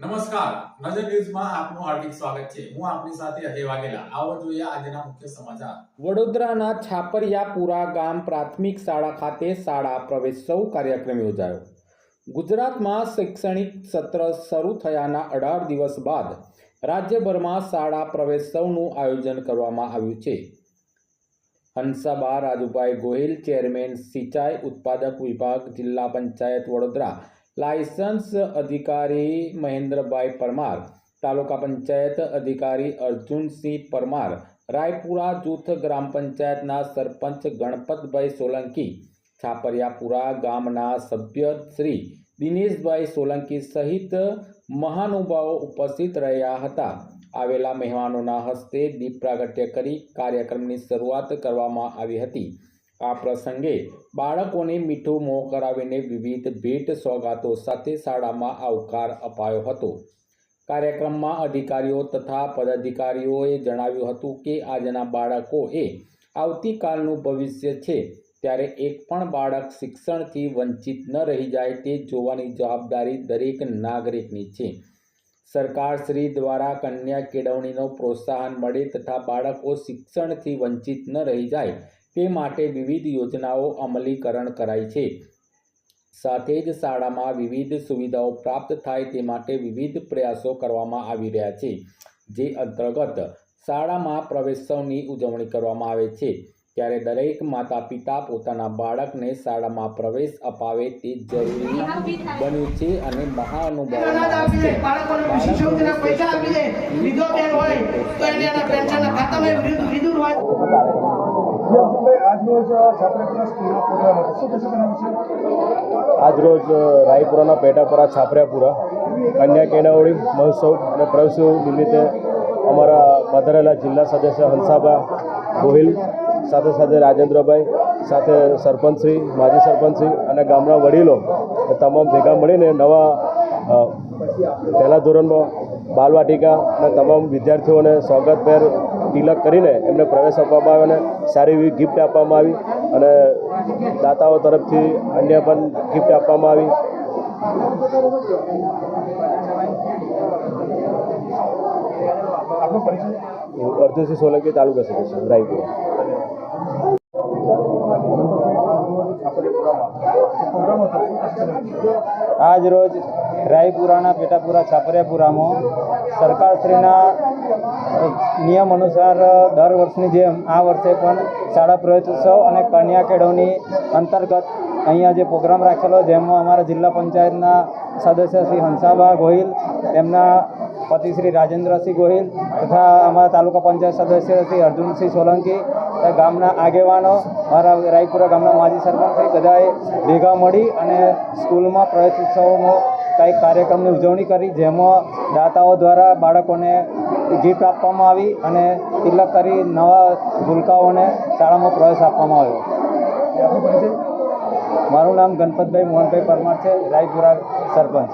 નમસ્કાર. નજર ન્યૂઝમાં આપનું હાર્દિક સ્વાગત છે. હું આપની સાથે અજય વાઘેલા. આવો જોઈએ આજના મુખ્ય સમાચાર. વડોદરાના છાપરિયાપુરા ગામ પ્રાથમિક શાળા ખાતે શાળા પ્રવેશોત્સવ કાર્યક્રમ યોજાયો. ગુજરાતમાં શૈક્ષણિક સત્ર શરૂ થયાના અઢાર દિવસ બાદ રાજ્યભરમાં શાળા પ્રવેશોત્સવનું આયોજન કરવામાં આવ્યું છે. હંસાબા રાજુભાઈ ગોહિલ, ચેરમેન સિંચાઈ ઉત્પાદક વિભાગ, જિલ્લા પંચાયત વડોદરા લાયસન્સ અધિકારી મહેન્દ્રભાઈ પરમાર, તાલુકા પંચાયત અધિકારી અર્જુનસિંહ પરમાર, રાયપુરા જૂથ ગ્રામ પંચાયતના સરપંચ ગણપતભાઈ સોલંકી, છાપરિયાપુરા ગામના સભ્ય શ્રી દિનેશભાઈ સોલંકી સહિત મહાનુભાવો ઉપસ્થિત રહ્યા હતા. આવેલા મહેમાનોના હસ્તે દીપ પ્રાગટ્ય કરી કાર્યક્રમની શરૂઆત કરવામાં આવી હતી. આ પ્રસંગે બાળકોને મીઠું મોં કરાવીને વિવિધ ભેટ સોગાતો સાથે શાળામાં આવકાર અપાયો હતો. કાર્યક્રમમાં અધિકારીઓ તથા પદાધિકારીઓએ જણાવ્યું હતું કે આજના બાળકો એ આવતીકાલનું ભવિષ્ય છે, ત્યારે એક પણ બાળક શિક્ષણથી વંચિત ન રહી જાય તે જોવાની જવાબદારી દરેક નાગરિકની છે. સરકાર શ્રી દ્વારા કન્યા કેળવણીનો પ્રોત્સાહન મળે તથા બાળકો શિક્ષણથી વંચિત ન રહી જાય તે માટે વિવિધ યોજનાઓ અમલીકરણ કરાઈ છે. સાથે જ શાળામાં વિવિધ સુવિધાઓ પ્રાપ્ત થાય તે માટે વિવિધ પ્રયાસો કરવામાં આવી રહ્યા છે. જે અંતર્ગત શાળામાં પ્રવેશોત્સવની ઉજવણી કરવામાં આવે છે. ત્યારે દરેક માતા પિતા પોતાના બાળકને શાળામાં પ્રવેશ અપાવે તે જરૂરી બન્યું છે અને અનાજ આજરોજ રાયપુરાના પેટાપરા છાપરાપુરા, કન્યા કેળવણી મહોત્સવ અને પ્રવેશ નિમિત્તે અમારા પધારેલા જિલ્લા સદસ્ય હંસાબા ગોહિલ, સાથે સાથે રાજેન્દ્રભાઈ, સાથે સરપંચશ્રી, માજી સરપંચશ્રી અને ગામના વડીલો તમામ ભેગા મળીને નવા પહેલા ધોરણમાં બાલવાટિકા અને તમામ વિદ્યાર્થીઓને સ્વાગતભેર તિલક કરીને એમને પ્રવેશ આપવામાં આવ્યો અને સારી એવી ગિફ્ટ આપવામાં આવી અને દાતાઓ તરફથી અન્ય પણ ગિફ્ટ આપવામાં આવી. અર્જુનસિંહ સોલંકી તાલુકા સદસ્ય રાયપુરા. આજ રોજ રાયપુરાના પેટાપુરા છાપરિયાપુરામાં સરકારશ્રીના નિયમ અનુસાર દર વર્ષની જેમ આ વર્ષે પણ શાળા પ્રવેશોત્સવ અને કન્યા કેળવણી અંતર્ગત અહીંયા જે પ્રોગ્રામ રાખેલો, જેમાં અમારા જિલ્લા પંચાયતના સદસ્ય શ્રી હંસાબા ગોહિલ એમના પતિ શ્રી રાજેન્દ્રસિંહ ગોહિલ તથા અમારા તાલુકા પંચાયત સદસ્ય શ્રી અર્જુનસિંહ સોલંકી ગામના આગેવાનો મારા રાયપુરા ગામના માજી સરપંચ બધાએ ભેગા મળી અને સ્કૂલમાં પ્રવેશોત્સવનો કંઈક કાર્યક્રમની ઉજવણી કરી જેમાં દાતાઓ દ્વારા બાળકોને ગિફ્ટ આપવામાં આવી અને તિલક કરી નવા ભૂલકાઓને શાળામાં પ્રવેશ આપવામાં આવ્યો. મારું નામ ગણપતભાઈ મોહનભાઈ પરમાર છે રાયપુરા સરપંચ.